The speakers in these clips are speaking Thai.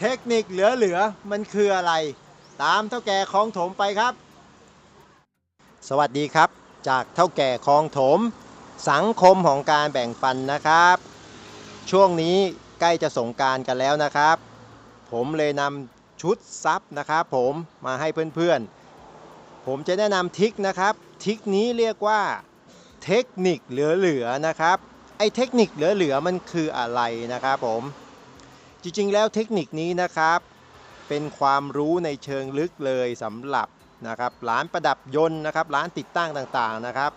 เทคนิคเหลือๆมันคืออะไร ตามเท่าแก่คลองถมไปครับ สวัสดีครับ จากเท่าแก่คลองถม สังคมของการแบ่งปันนะครับ ช่วงนี้ใกล้จะสงการกันแล้วนะครับ ผมเลยนำชุดซับนะครับ ผมมาให้เพื่อนๆ ผมจะแนะนำทิกนะครับ ทิกนี้เรียกว่าเทคนิคเหลือๆนะครับไอ้เทคนิคเหลือๆมันคืออะไรนะครับผม จริงๆ แล้วเทคนิคนี้นะครับ เป็นความรู้ในเชิงลึกเลยสำหรับนะครับร้านประดับยนต์นะครับร้านติดตั้งต่างๆนะครับ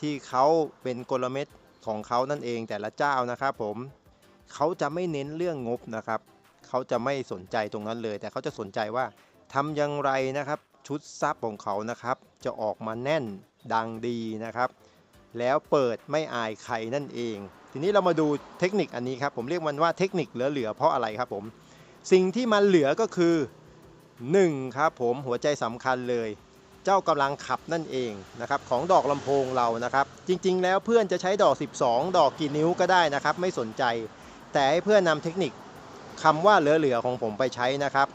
ที่เขาเป็นกลเม็ดของเขานั่นเองแต่ละเจ้านะครับผมเขาจะไม่เน้นเรื่องงบนะครับเขาจะไม่สนใจตรงนั้นเลย แต่เขาจะสนใจว่าทำอย่างไรนะครับ ชุดซับของเขานะครับ จะออกมาแน่นดังดีนะครับ แล้วเปิดไม่อายใครนั่นเอง ทีนี้เรามาดูเทคนิคอันนี้ครับผมเรียกมันว่าเทคนิคเหลือๆเพราะอะไรครับผมสิ่งที่มันเหลือก็คือ1ครับผมหัวใจสำคัญเลย เจ้ากำลังขับนั่นเองนะครับของดอกลำโพงเรานะครับ จริงๆ แล้วเพื่อนจะใช้ดอก 12 ดอกกี่นิ้วก็ได้นะครับ ไม่สนใจ แต่ให้เพื่อนนำเทคนิคคำว่าเหลือๆของผมไปใช้นะครับ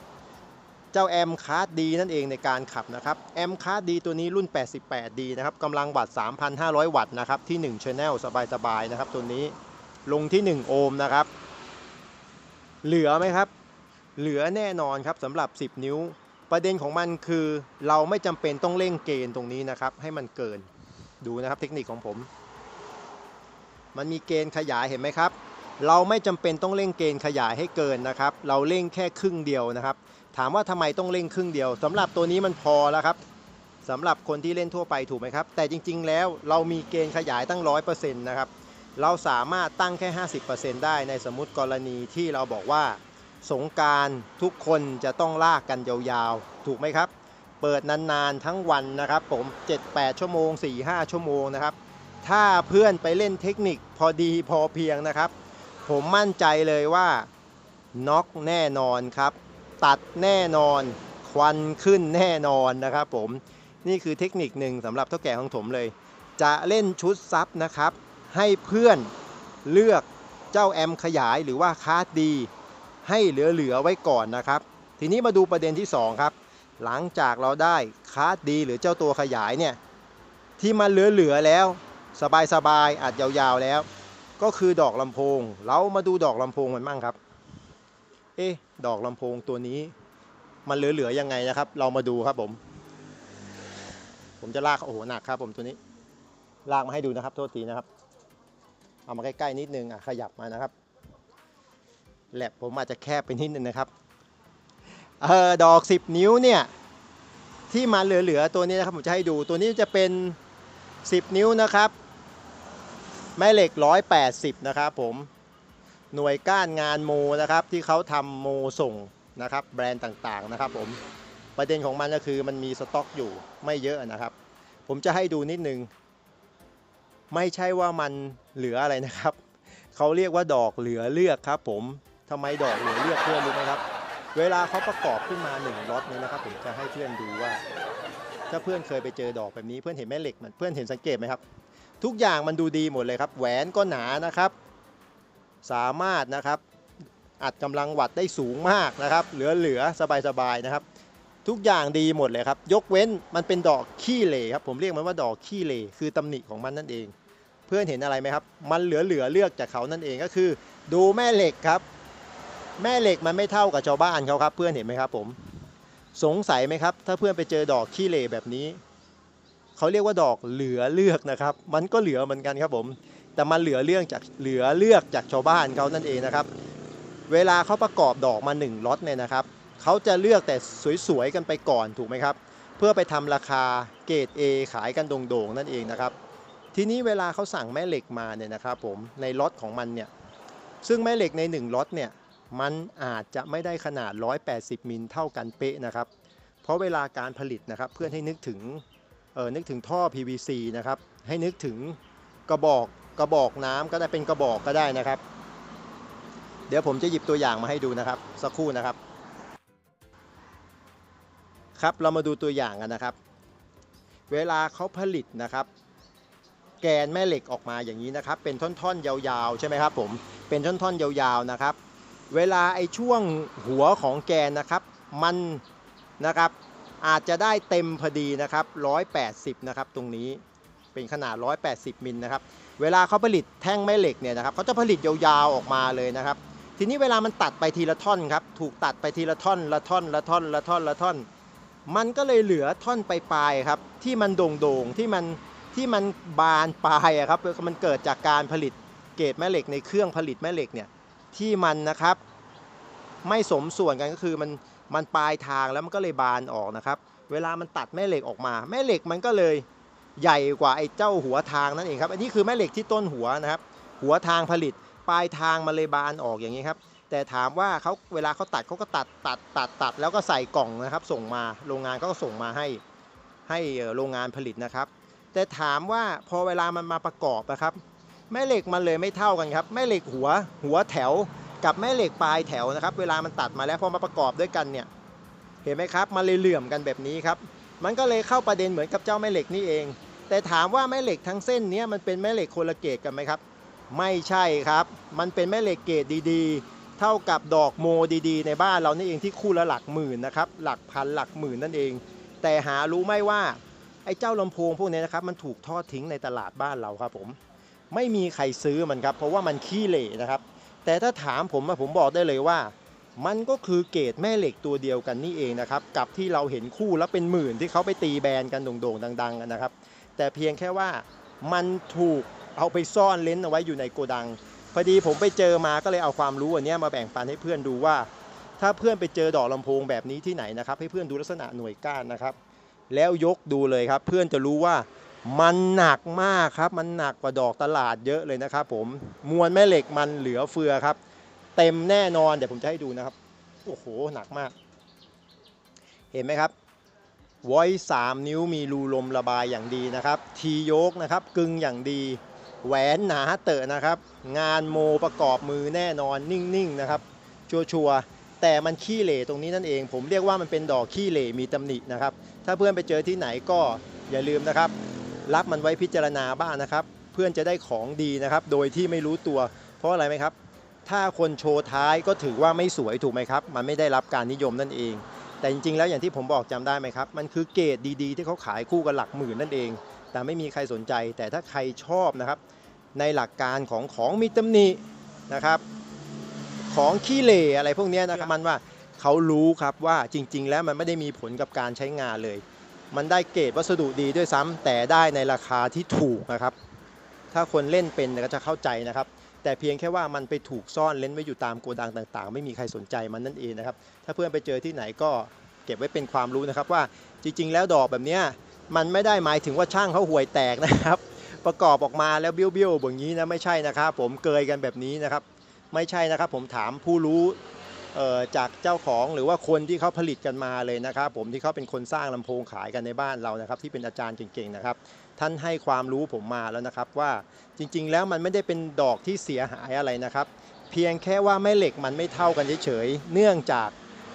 เจ้าแอมคาร์ดดีนั่นเองในการขับนะครับแอมคาร์ดดีตัวนี้รุ่น 88ดีนะครับกำลังวัตต์ 3,500 วัตต์นะครับที่1 Channel สบายๆนะครับตัวนี้ลงที่ 1 โอห์มนะครับ เหลือไหมครับ เหลือแน่นอนครับสำหรับ 10 นิ้ว ประเด็นของมันคือเราไม่จำเป็นต้องเร่งเกณฑ์ตรงนี้นะครับ ให้มันเกินดูนะครับเทคนิคของผม มันมีเกณฑ์ขยายเห็นไหมครับ เราไม่จำเป็นต้องเร่งเกณฑ์ขยายให้เกินนะครับ เราเร่งแค่ครึ่งเดียวนะครับ ถามว่าทำไมต้องเร่งครึ่งเดียวสำหรับตัวนี้มันพอแล้วครับสำหรับคนที่เล่นทั่วไปถูกไหมครับ แต่จริง ๆ แล้วเรามีเกณฑ์ขยายตั้ง 100%นะครับเราสามารถตั้งแค่ 50%ได้ในสมมติกรณีที่เราบอกว่า สงการทุกคนจะต้องลากกันยาวๆ ถูกไหมครับ เปิดนานๆทั้งวันนะครับ ผม 7-8 ชั่วโมง 4-5 ชั่วโมงนะครับ ถ้าเพื่อนไปเล่นเทคนิคพอดีพอเพียงนะครับ ผมมั่นใจเลยว่าน็อกแน่นอนครับ ตัดแน่นอน ควันขึ้นแน่นอนนะครับผมนี่คือเทคนิคหนึ่งสำหรับเท่าแก่ของผมเลย จะเล่นชุดซับนะครับ ให้เพื่อนเลือกเจ้าแอมขยายหรือว่าคาร์ดดี ให้เหลือๆไว้ก่อนนะครับ ทีนี้มาดูประเด็นที่ 2 ครับ หลังจากเราได้คาร์ดดีหรือเจ้าตัวขยายเนี่ยที่มันเหลือๆแล้ว สบายๆอัดยาวๆแล้ว ก็คือดอกลำโพง เรามาดูดอกลำโพงมันมั่งครับ เอ๊ะ ดอกลำโพงตัวนี้ มันเหลือๆยังไงนะครับ เรามาดูครับผม ผมจะลากโอ้โหหนักครับผมตัวนี้ ลากมาให้ดูนะครับ โทษทีนะครับ เอามาใกล้ๆนิดนึงอะขยับมานะครับแลบผมอาจจะแคบไปนิดนึงนะครับเออดอก 10 นิ้วเนี่ยที่มันเหลือๆตัวนี้นะครับผมจะให้ดูตัวนี้จะเป็น 10 นิ้วนะครับแม่เหล็ก 180 นะครับผม หน่วยก้านงานโมนะครับที่เขาทำโมส่งนะครับแบรนด์ต่างๆนะครับผมประเด็นของมันก็คือมันมีสต็อกอยู่ไม่เยอะนะครับ ผมจะให้ดูนิดนึง ไม่ใช่ว่ามันเหลืออะไรนะครับ เขาเรียกว่าดอกเหลือเลือกครับ ผมทำไมดอกเหลือเลือกเพื่อนรู้ไหมครับ เวลาเขาประกอบขึ้นมา1ล็อตนี่ยนะครับ ผมจะให้เพื่อนดูว่า ถ้าเพื่อนเคยไปเจอดอกแบบนี้เพื่อนเห็นแม่เหล็กมันเพื่อนเห็นสังเกตไหมครับ ทุกอย่างมันดูดีหมดเลยครับ แหวนก็หนานะครับ สามารถนะครับอัดกำลังวัดได้สูงมากนะครับ เหลือๆสบายๆนะครับ ทุกอย่างดีหมดเลยครับ ยกเว้นมันเป็นดอกขี้เหร่ครับ ผมเรียกมันว่าดอกขี้เหร่คือตำหนิของมันนั่นเอง เพื่อนเห็นอะไรไหมครับ มันเหลือๆเลือกจากเขานั่นเองก็คือ ดูแม่เหล็กครับ แม่เหล็กมันไม่เท่ากับชาวบ้านเขาครับ เพื่อนเห็นไหมครับ ผมสงสัยไหมครับ ถ้าเพื่อนไปเจอดอกขี้เหร่แบบนี้เขาเรียกว่าดอกเหลือเลือกนะครับ มันก็เหลือเหมือนกันครับผม แต่มันเหลือเรื่องจากเหลือเลือกจากชาวบ้านเขานั่นเองนะครับ เวลาเขาประกอบดอกมา1ล็อตเนี่ยนะครับเขาจะเลือกแต่สวยๆกันไปก่อนถูกไหมครับ เพื่อไปทำราคาเกรด A ขายกันโด่งๆนั่นเองนะครับ ทีนี้เวลาเขาสั่งแม่เหล็กมาเนี่ยนะครับผมในล็อตของมันเนี่ยซึ่งแม่เหล็กใน1ล็อตเนี่ยมันอาจจะไม่ได้ขนาด 180 มิลเท่ากันเป๊ะนะครับ เพราะเวลาการผลิตนะครับเพื่อนให้นึกถึงเออนึกถึงท่อ PVC นะครับให้นึกถึงกระบอก กระบอกน้ำก็ได้เป็นกระบอกก็ได้นะครับ เดี๋ยวผมจะหยิบตัวอย่างมาให้ดูนะครับ สักครู่นะครับ ครับเรามาดูตัวอย่างกันนะครับ เวลาเขาผลิตนะครับ แกนแม่เหล็กออกมาอย่างนี้นะครับ เป็นท่อนๆยาวๆใช่ไหมครับผมเป็นท่อนๆยาวๆนะครับ เวลาไอ้ช่วงหัวของแกนนะครับ มันนะครับอาจจะได้เต็มพอดีนะครับ 180 นะครับ ตรงนี้เป็นขนาด 180 มิลนะครับ เวลาเขาผลิตแท่งแม่เหล็กเนี่ยนะครับเขาจะผลิตยาวๆออกมาเลยนะครับ ทีนี้เวลามันตัดไปทีละท่อนครับ ถูกตัดไปทีละท่อนละท่อนละท่อนละท่อนละท่อน มันก็เลยเหลือท่อนปลายๆครับ ที่มันโด่งๆที่มันที่มันบานปลายอะครับมันเกิดจากการผลิตเกรดแม่เหล็กในเครื่องผลิตแม่เหล็กเนี่ยที่มันนะครับ ไม่สมส่วนกันก็คือมันมันปลายทางแล้วมันก็เลยบานออกนะครับ เวลามันตัดแม่เหล็กออกมา แม่เหล็กมันก็เลย ใหญ่กว่าไอ้เจ้าหัวทางนั่นเองครับ อันนี้คือแม่เหล็กที่ต้นหัวนะครับ หัวทางผลิตปลายทางมันเลยบานออกอย่างนี้ครับแต่ถามว่าเขาเวลาเขาตัดเขาก็ตัดตัดตัดตัด แล้วก็ใส่กล่องนะครับ ส่งมาโรงงานก็ส่งมาให้ให้โรงงานผลิตนะครับ แต่ถามว่าพอเวลามันมาประกอบนะครับ แม่เหล็กมันเลยไม่เท่ากันครับ แม่เหล็กหัวหัวแถว กับแม่เหล็กปลายแถวนะครับ เวลามันตัดมาแล้วพอมาประกอบด้วยกันเนี่ยเห็นไหมครับมันเลยเหลื่อมกันแบบนี้ครับ มันก็เลยเข้าประเด็นเหมือนกับเจ้าแม่เหล็กนี่เอง แต่ถามว่าแม่เหล็กทั้งเส้นนี้มันเป็นแม่เหล็กคนละเกรดกันไหมครับ ไม่ใช่ครับ มันเป็นแม่เหล็กเกรดดีๆ เท่ากับดอกโมดีๆ ในบ้านเรานี่เองที่คู่ละหลักหมื่นนะครับ หลักพันหลักหมื่นนั่นเอง แต่หารู้ไหมว่าไอ้เจ้าลำโพงพวกนี้นะครับมันถูกทอดทิ้งในตลาดบ้านเราครับผม ไม่มีใครซื้อมันครับ เพราะว่ามันขี้เหร่นะครับ แต่ถ้าถามผมผมบอกได้เลยว่า มันก็คือเกรดแม่เหล็กตัวเดียวกันนี่เองนะครับ กับที่เราเห็นคู่แล้วเป็นหมื่นที่เขาไปตีแบรนด์กันโด่งๆ ดังๆกันนะครับ แต่เพียงแค่ว่ามันถูกเอาไปซ่อนเลนเอาไว้อยู่ในโกดัง พอดีผมไปเจอมาก็เลยเอาความรู้อันนี้มาแบ่งปันให้เพื่อนดูว่า ถ้าเพื่อนไปเจอดอกลำโพงแบบนี้ที่ไหนนะครับให้เพื่อนดูลักษณะหน่วยก้านนะครับ แล้วยกดูเลยครับ เพื่อนจะรู้ว่ามันหนักมากครับ มันหนักกว่าดอกตลาดเยอะเลยนะครับ ผมมวลแม่เหล็กมันเหลือเฟือครับ เต็มแน่นอนเดี๋ยวผมจะให้ดูนะครับโอ้โหหนักมาก เห็นไหมครับ ไว้3นิ้วมีรูลมระบายอย่างดีนะครับ ทีโยกนะครับกึ่งอย่างดี แหวนหนาเตอะนะครับ งานโมประกอบมือแน่นอนนิ่งๆนะครับ ชัวร์ๆแต่มันขี้เหร่ตรงนี้นั่นเอง ผมเรียกว่ามันเป็นดอกขี้เหร่มีตำหนินะครับ ถ้าเพื่อนไปเจอที่ไหนก็อย่าลืมนะครับ รับมันไว้พิจารณาบ้างนะครับ เพื่อนจะได้ของดีนะครับ โดยที่ไม่รู้ตัว เพราะอะไรไหมครับ ถ้าคนโชว์ท้ายก็ถือว่าไม่สวยถูกไหมครับ มันไม่ได้รับการนิยมนั่นเอง แต่จริงๆแล้วอย่างที่ผมบอกจำได้ไหมครับ มันคือเกรดดีๆ ที่เขาขายคู่กันหลักหมื่นนั่นเอง แต่ไม่มีใครสนใจ แต่ถ้าใครชอบนะครับ ในหลักการของของมีตำหนินะครับ ของขี้เหร่อะไรพวกนี้นะครับมันว่าเขารู้ครับว่าจริง ๆ แล้วมันไม่ได้มีผลกับการใช้งานเลย มันได้เกรดวัสดุดีด้วยซ้ำแต่ได้ในราคาที่ถูกนะครับ ถ้าคนเล่นเป็นก็จะเข้าใจนะครับ แต่เพียงแค่ว่ามันไปถูกซ่อนเล้นไว้อยู่ตามโกดังต่างๆ ไม่มีใครสนใจมันนั่นเองนะครับ ถ้าเพื่อนไปเจอที่ไหนก็เก็บไว้เป็นความรู้นะครับว่าจริง ๆ แล้วดอกแบบนี้มันไม่ได้หมายถึงว่าช่างเขาห่วยแตกนะครับ ประกอบออกมาแล้วเบี้ยวๆแบบนี้นะไม่ใช่นะครับ ผมเกยกันแบบนี้นะครับ ไม่ใช่นะครับ ผมถามผู้รู้จากเจ้าของหรือว่าคนที่เขาผลิตกันมาเลยนะครับ ผมที่เขาเป็นคนสร้างลำโพงขายกันในบ้านเรานะครับ ที่เป็นอาจารย์เก่งๆนะครับ ท่านให้ความรู้ผมมาแล้วนะครับว่าจริงๆ แล้วมันไม่ได้เป็นดอกที่เสียหายอะไรนะครับ เพียงแค่ว่าแม่เหล็กมันไม่เท่ากันเฉยๆเนื่องจาก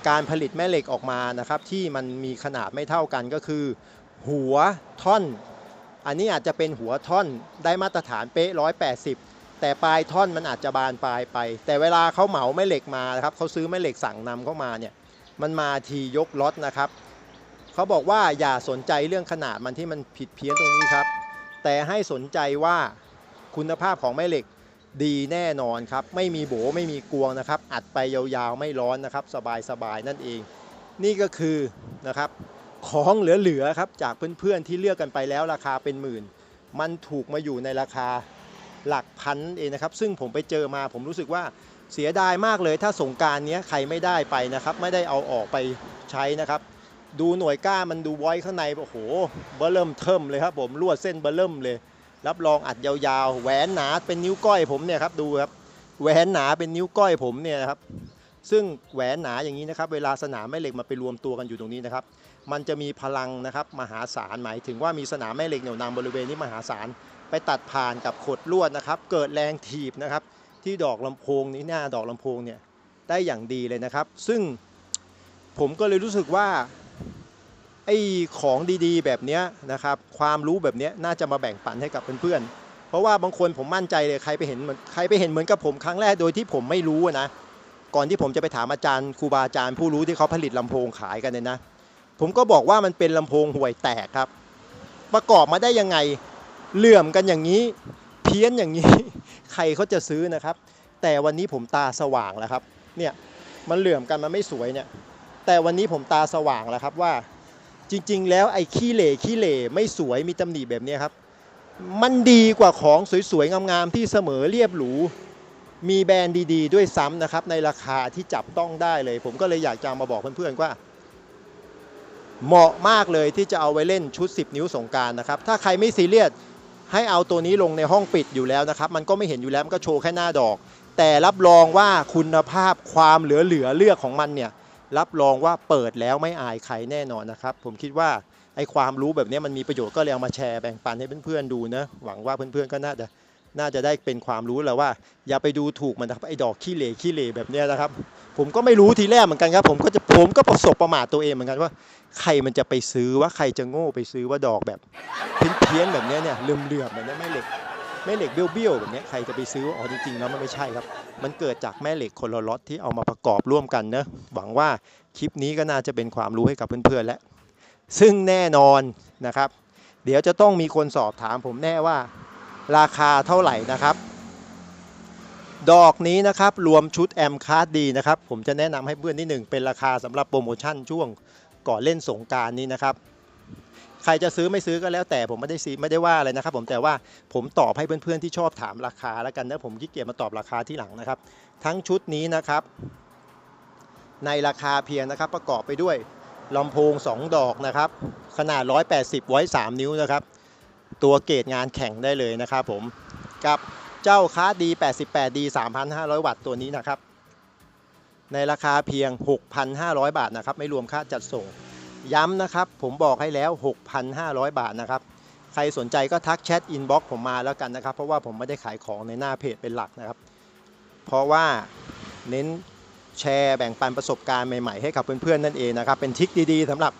การผลิตแม่เหล็กออกมานะครับ ที่มันมีขนาดไม่เท่ากันก็คือ หัวท่อน อันนี้อาจจะเป็นหัวท่อนได้มาตรฐานเป๊ะ180แต่ปลายท่อนมันอาจจะบานปลายไป แต่เวลาเขาเหมาแม่เหล็กมานะครับเขาซื้อแม่เหล็กสั่งนำเข้ามาเนี่ยมันมาทียกล็อตนะครับ เขาบอกว่าอย่าสนใจเรื่องขนาดมันที่มันผิดเพี้ยนตรงนี้ครับ แต่ให้สนใจว่าคุณภาพของแม่เหล็กดีแน่นอนครับ ไม่มีโบไม่มีกวงนะครับ อัดไปยาวๆไม่ร้อนนะครับ สบายๆนั่นเอง นี่ก็คือนะครับของเหลือๆครับจากเพื่อนๆที่เลือกกันไปแล้วราคาเป็นหมื่น มันถูกมาอยู่ในราคาหลักพันเองนะครับ ซึ่งผมไปเจอมาผมรู้สึกว่าเสียดายมากเลยถ้าสงการนี้ใครไม่ได้ไปนะครับ ไม่ได้เอาออกไปใช้นะครับ ดูหน่วยก้ามันดูไว้ข้างในโอ้โหเบอร์เริ่มเทิมเลยครับผมลวดเส้นเบอร์เริ่มเลย รับรองอัดยาวๆ แหวนหนาเป็นนิ้วก้อยผมเนี่ยครับดูครับแหวนหนาเป็นนิ้วก้อยผมเนี่ยครับซึ่งแหวนหนาอย่างนี้นะครับเวลาสนามแม่เหล็กมาไปรวมตัวกันอยู่ตรงนี้นะครับมันจะมีพลังนะครับมหาศาลหมายถึงว่ามีสนามแม่เหล็กเหนี่ยวนำบริเวณนี้มหาศาลไปตัดผ่านกับขดลวดนะครับ เกิดแรงถีบนะครับ ที่ดอกลำโพงนี้หน้าดอกลำโพงเนี่ยได้อย่างดีเลยนะครับ ซึ่งผมก็เลยรู้สึกว่า อ้ของดีๆ แบบนี้นะครับความรู้แบบนี้น่าจะมาแบ่งปันให้กับเพื่อนๆ เพราะว่าบางคนผมมั่นใจเลยใครไปเห็นเหมือนใครไปเห็นเหมือนกับผมครั้งแรกโดยที่ผมไม่รู้นะก่อนที่ผมจะไปถามอาจารย์ครูบาอาจารย์ผู้รู้ที่เขาผลิตลำโพงขายกันเนี่ยนะ ผมก็บอกว่ามันเป็นลำโพงห่วยแตกครับ ประกอบมาได้ยังไงเหลื่อมกันอย่างนี้ เพี้ยนอย่างนี้ ใครเขาจะซื้อนะครับ แต่วันนี้ผมตาสว่างแล้วครับเนี่ยมันเหลื่อมกันมันไม่สวยเนี่ยแต่วันนี้ผมตาสว่างแล้วครับว่า จริง ๆ แล้วไอ้ขี้เหร่ขี้เหร่ไม่สวยมีตำหนิแบบนี้ครับ มันดีกว่าของสวยๆ งามๆ ที่เสมอเรียบหรู มีแบรนด์ดีๆ ด้วยซ้ำนะครับ ในราคาที่จับต้องได้เลย ผมก็เลยอยากจะมาบอกเพื่อนๆว่า เหมาะมากเลยที่จะเอาไว้เล่นชุด 10 นิ้วสงการนะครับ ถ้าใครไม่ซีเรียสให้เอาตัวนี้ลงในห้องปิดอยู่แล้วนะครับ มันก็ไม่เห็นอยู่แล้วมันก็โชว์แค่หน้าดอก แต่รับรองว่าคุณภาพความเหลือเหลือๆเลือกของมันเนี่ย รับรองว่าเปิดแล้วไม่อายใครแน่นอนนะครับ ผมคิดว่าไอ้ความรู้แบบนี้มันมีประโยชน์ก็เลยเอามาแชร์แบ่งปันให้เพื่อนๆดูนะหวังว่าเพื่อนๆก็น่าจะน่าจะได้เป็นความรู้แล้วว่า อย่าไปดูถูกมันนะครับไอ้ดอกขี้เหร่ขี้เหร่แบบนี้นะครับ ผมก็ไม่รู้ทีแรกเหมือนกันครับ ผมก็จะผมก็ประสบประมาทตัวเองเหมือนกันว่า ใครมันจะไปซื้อว่าใครจะโง่ไปซื้อว่าดอกแบบเพี้ยนๆแบบนี้เนี่ยเลื่อมๆแบบนี้ยแม่เหล็ก แม่เหล็กเบี้ยวๆแบบนี้ใครจะไปซื้ออ๋อจริงๆแล้วมันไม่ใช่ครับ มันเกิดจากแม่เหล็กคนละล็อตที่เอามาประกอบร่วมกันเนะหวังว่าคลิปนี้ก็น่าจะเป็นความรู้ให้กับเพื่อนๆแล้วซึ่งแน่นอนนะครับ เดี๋ยวจะต้องมีคนสอบถามผมแน่ว่าราคาเท่าไหร่นะครับ ดอกนี้นะครับรวมชุดแอมคาร์ดดีนะครับ ผมจะแนะนำให้เพื่อนที่หนึ่งเป็นราคาสำหรับโปรโมชั่นช่วงก่อนเล่นสงการนี้นะครับ ใครจะซื้อไม่ซื้อก็แล้วแต่ผมไม่ได้ซีไม่ได้ว่าอะไรนะครับผมแต่ว่าผมตอบให้เพื่อนๆที่ชอบถามราคาแล้วกันนะผมขี้เกียจมาตอบราคาที่หลังนะครับ ทั้งชุดนี้นะครับ ในราคาเพียงนะครับ ประกอบไปด้วยลำโพง 2 ดอกนะครับ ขนาด 180 ไว้ 3 นิ้วนะครับ ตัวเกรดงานแข่งได้เลยนะครับผมกับเจ้าคาดี 88D 3,500 วัตต์ตัวนี้นะครับ ในราคาเพียง 6,500 บาทนะครับ ไม่รวมค่าจัดส่ง ย้ำนะครับ ผมบอกให้แล้ว 6,500 บาทนะครับ ใครสนใจก็ทักแชทอินบ็อกผมมาแล้วกันนะครับ เพราะว่าผมไม่ได้ขายของในหน้าเพจเป็นหลักนะครับ เพราะว่าเน้นแชร์แบ่งปันประสบการณ์ใหม่ๆให้กับเพื่อนๆนั่นเองนะครับ เป็นทริคดีๆสำหรับ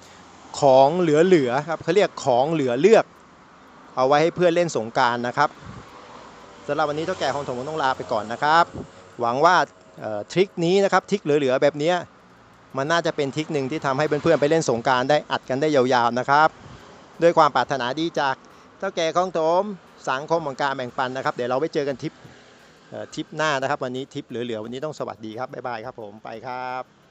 ของเหลือๆครับเขาเรียกของเหลือเลือก เอาไว้ให้เพื่อนเล่นสงการนะครับสำหรับวันนี้เท่าแก่ของผมต้องลาไปก่อนนะครับ หวังว่าทริคนี้นะครับทริคเหลือๆแบบนี้ มันน่าจะเป็นทริคหนึ่งที่ทำให้เพื่อนๆไปเล่นสงการได้อัดกันได้ยาวๆนะครับ ด้วยความปรารถนาดีจากเท่าแก่ของโถมสังคมของการแบ่งปันนะครับ เดี๋ยวเราไปเจอกันทริปทริปหน้านะครับ วันนี้ทริปเหลือๆวันนี้ต้องสวัสดีครับบ๊ายบายครับผมไปครับ